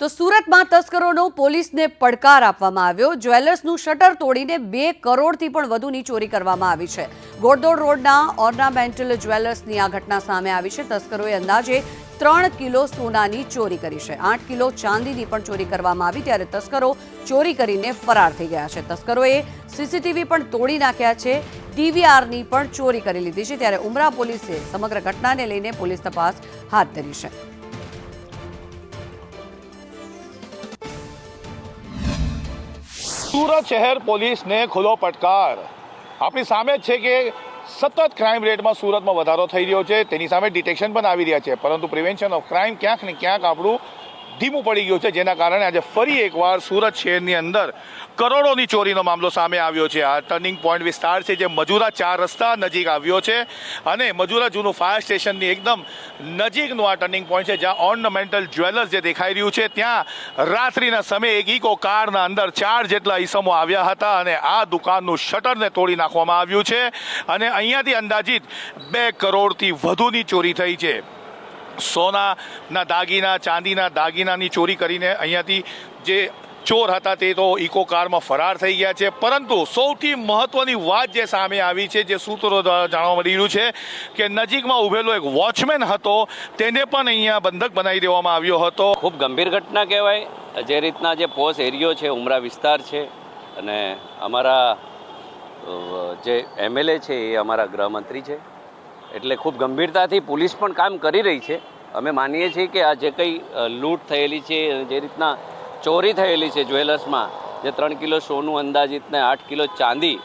તો સુરતમાં તસ્કરોનો પોલીસને પડકાર આપવામાં આવ્યો. જ્વેલર્સનું શટર તોડીને બે કરોડથી પણ વધુની ચોરી કરવામાં આવી છે. ગોડદોડ રોડના ઓર્નામેન્ટલ જ્વેલર્સની આ ઘટના સામે આવી છે. તસ્કરોએ અંદાજે ત્રણ કિલો સોનાની ચોરી કરી છે. આઠ કિલો ચાંદીની પણ ચોરી કરવામાં આવી ત્યારે તસ્કરો ચોરી કરીને ફરાર થઈ ગયા છે. તસ્કરોએ સીસીટીવી પણ તોડી નાખ્યા છે. ટીવીઆરની પણ ચોરી કરી લીધી છે. ત્યારે ઉમરા પોલીસે સમગ્ર ઘટનાને લઈને પોલીસ તપાસ હાથ ધરી છે. સુરત શહેર પોલીસને ખુલ્લો પડકાર. આપણી સામે જ છે કે સતત ક્રાઇમ રેટમાં સુરતમાં વધારો થઈ રહ્યો છે. તેની સામે ડિટેક્શન પણ આવી રહ્યા છે. પરંતુ પ્રિવેન્શન ઓફ ક્રાઇમ ક્યાંક ને ક્યાંક આપણું ધીમું પડી ગયું છે, જેના કારણે આજે ફરી એકવાર સુરત શહેરની અંદર કરોડોની ચોરીનો મામલો સામે આવ્યો છે. આ ટર્નિંગ પોઈન્ટ વિસ્તાર છે, જે મજુરા ચાર રસ્તા નજીક આવ્યો છે અને મજુરા જૂનું ફાયર સ્ટેશનની એકદમ નજીકનું આ ટર્નિંગ પોઈન્ટ છે, જ્યાં ઓર્નામેન્ટલ જ્વેલર્સ જે દેખાઈ રહ્યું છે, ત્યાં રાત્રિના સમયે એક ઇકો કારના અંદર ચાર જેટલા ઈસમો આવ્યા હતા અને આ દુકાનનું શટરને તોડી નાખવામાં આવ્યું છે અને અહીંયાથી અંદાજિત બે કરોડથી વધુની ચોરી થઈ છે. સોનાના દાગીના, ચાંદીના દાગીનાની ચોરી કરીને અહીંયાથી જે ચોર હતા તે તો ઇકો કારમાં ફરાર થઈ ગયા છે. પરંતુ સૌથી મહત્વની વાત જે સામે આવી છે, જે સૂત્રો દ્વારા જાણવા મળી રહ્યું છે કે નજીકમાં ઊભેલો એક વોચમેન હતો, તેને પણ અહીંયા બંધક બનાવી દેવામાં આવ્યો હતો. ખૂબ ગંભીર ઘટના કહેવાય. જે રીતના જે પોસ એરિયો છે, ઉમરા વિસ્તાર છે અને અમારા જે એમએલએ છે એ અમારા ગૃહમંત્રી છે. એટલે ખૂબ ગંભીરતાથી પોલીસ પણ કામ કરી રહી છે. અમે માનીએ છીએ કે આ જે કંઈ લૂંટ થયેલી છે, જે રીતના ચોરી થયેલી છે જ્વેલર્સમાં, જે ત્રણ કિલો સોનું અંદાજિત ને આઠ કિલો ચાંદી,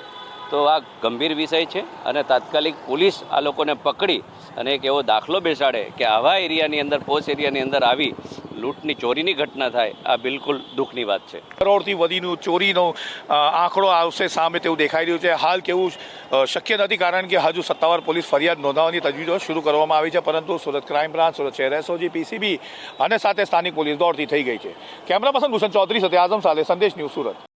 તો આ ગંભીર વિષય છે અને તાત્કાલિક પોલીસ આ લોકોને પકડી અને એક એવો દાખલો બેસાડે કે આવા એરિયાની અંદર પોસ્ટ એરિયાની અંદર આવી લૂંટની, ચોરીની ઘટના થાય, આ બિલકુલ દુઃખની વાત છે. કરોડથી વધીનું ચોરીનો આંકડો આવશે સામે તેવું દેખાઈ રહ્યું છે. હાલ કેવું શક્ય નથી કારણ કે હજુ સત્તાવાર પોલીસ ફરિયાદ નોંધાવવાની તજવીજો શરૂ કરવામાં આવી છે, પરંતુ સુરત ક્રાઇમ બ્રાન્ચ, સુરત શહેર એસઓજી, પીસીબી અને સાથે સ્થાનિક પોલીસ દોડતી થઈ ગઈ છે. કેમેરા પર્સન ભૂષણ ચૌધરી સાથે આઝમ સાલે સંદેશ ન્યૂઝ સુરત.